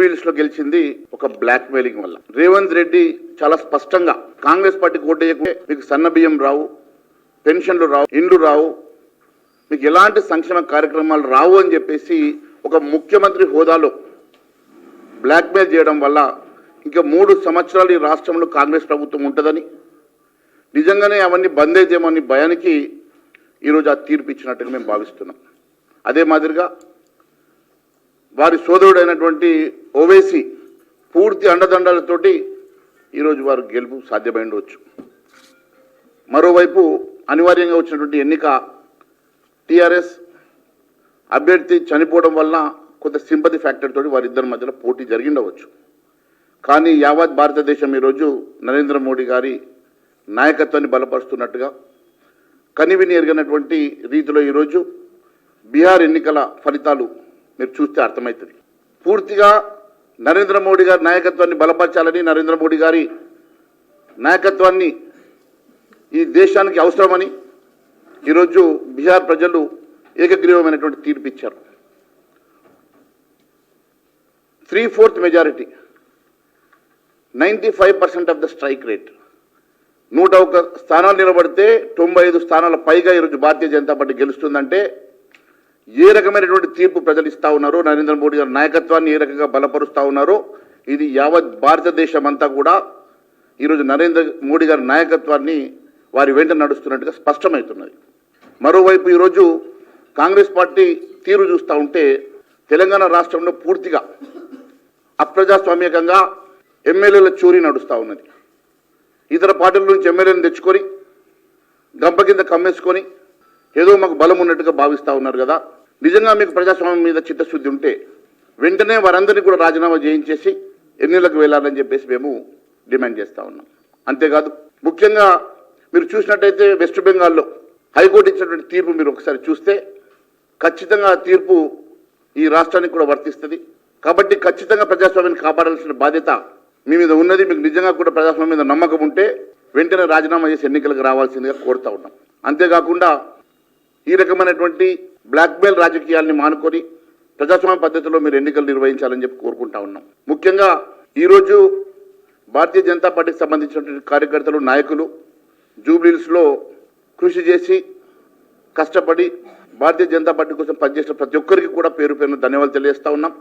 జూబ్లీహిల్స్లో గెలిచింది ఒక బ్లాక్ మెయిలింగ్ వల్ల. రేవంత్ రెడ్డి చాలా స్పష్టంగా కాంగ్రెస్ పార్టీకి ఓటేయకుంటే మీకు సన్న బియ్యం రావు పెన్షన్లు రావు ఇండ్లు రావు మీకు ఎలాంటి సంక్షేమ కార్యక్రమాలు రావు అని చెప్పేసి ఒక ముఖ్యమంత్రి హోదాలో బ్లాక్మెయిల్ చేయడం వల్ల ఇంకా మూడు సంవత్సరాలు ఈ రాష్ట్రంలో కాంగ్రెస్ ప్రభుత్వం ఉంటుందని నిజంగానే అవన్నీ బంద్ అయితేమని భయానికి ఈరోజు ఆ తీర్పు ఇచ్చినట్టుగా మేము భావిస్తున్నాం. అదే మాదిరిగా వారి సోదరుడైనటువంటి ఓవేసీ పూర్తి అండదండలతోటి ఈరోజు వారు గెలుపు సాధ్యమై ఉండవచ్చు మరోవైపు అనివార్యంగా వచ్చినటువంటి ఎన్నిక టీఆర్ఎస్ అభ్యర్థి చనిపోవడం వలన కొంత సింపతి ఫ్యాక్టర్ తోటి వారిద్దరి మధ్యలో పోటీ జరిగిండవచ్చు. కానీ యావత్ భారతదేశం ఈరోజు నరేంద్ర మోడీ గారి నాయకత్వాన్ని బలపరుస్తున్నట్టుగా కనివిని ఎరిగినటువంటి రీతిలో ఈరోజు బీహార్ ఎన్నికల ఫలితాలు మీరు చూస్తే అర్థమవుతుంది పూర్తిగా నరేంద్ర మోడీ గారి నాయకత్వాన్ని బలపరచాలని నరేంద్ర మోడీ గారి నాయకత్వాన్ని ఈ దేశానికి అవసరమని ఈరోజు బీహార్ ప్రజలు ఏకగ్రీవమైనటువంటి తీర్పు ఇచ్చారు. Three fourth majority ninety five percent of the strike rate. నూట ఒక స్థానాలు నిలబడితే తొంభై ఐదు స్థానాల పైగా ఈరోజు భారతీయ జనతా పార్టీ గెలుస్తుందంటే ఏ రకమైనటువంటి తీర్పు ప్రజలు ఇస్తా ఉన్నారో నరేంద్ర మోడీ గారి నాయకత్వాన్ని ఏ రకంగా బలపరుస్తా ఉన్నారో ఇది యావత్ భారతదేశం అంతా కూడా ఈరోజు నరేంద్ర మోడీ గారి నాయకత్వాన్ని వారి వెంట నడుస్తున్నట్టుగా స్పష్టమవుతున్నది. మరోవైపు ఈరోజు కాంగ్రెస్ పార్టీ తీరు చూస్తూ ఉంటే తెలంగాణ రాష్ట్రంలో పూర్తిగా అప్రజాస్వామ్యకంగా ఎమ్మెల్యేల చోరీ నడుస్తూ ఉన్నది. ఇతర పార్టీల నుంచి ఎమ్మెల్యేలను తెచ్చుకొని గంప కింద కమ్మేసుకొని ఏదో మాకు బలం ఉన్నట్టుగా భావిస్తూ ఉన్నారు కదా. నిజంగా మీకు ప్రజాస్వామ్యం మీద చిత్తశుద్ధి ఉంటే వెంటనే వారందరినీ కూడా రాజీనామా చేయించేసి ఎన్నికలకు వెళ్ళాలని చెప్పేసి మేము డిమాండ్ చేస్తూ ఉన్నాం. అంతేకాదు ముఖ్యంగా మీరు చూసినట్టయితే వెస్ట్ బెంగాల్లో హైకోర్టు ఇచ్చినటువంటి తీర్పు మీరు ఒకసారి చూస్తే ఖచ్చితంగా ఆ తీర్పు ఈ రాష్ట్రానికి కూడా వర్తిస్తుంది. కాబట్టి ఖచ్చితంగా ప్రజాస్వామ్యాన్ని కాపాడాల్సిన బాధ్యత మీ మీద ఉన్నది. మీకు నిజంగా కూడా ప్రజాస్వామ్యం మీద నమ్మకం ఉంటే వెంటనే రాజీనామా చేసి ఎన్నికలకు రావాల్సిందిగా కోరుతా ఉన్నాం. అంతేకాకుండా ఈ రకమైనటువంటి బ్లాక్మెయిల్ రాజకీయాల్ని మానుకొని ప్రజాస్వామ్య పద్ధతిలో మీరు ఎన్నికలు నిర్వహించాలని చెప్పి కోరుకుంటా ఉన్నాం. ముఖ్యంగా ఈరోజు భారతీయ జనతా పార్టీకి సంబంధించినటువంటి కార్యకర్తలు నాయకులు జూబ్లీహిల్స్లో కృషి చేసి కష్టపడి భారతీయ జనతా పార్టీ కోసం పనిచేసిన ప్రతి ఒక్కరికి కూడా పేరు పేరున ధన్యవాదాలు తెలియజేస్తా ఉన్నాం.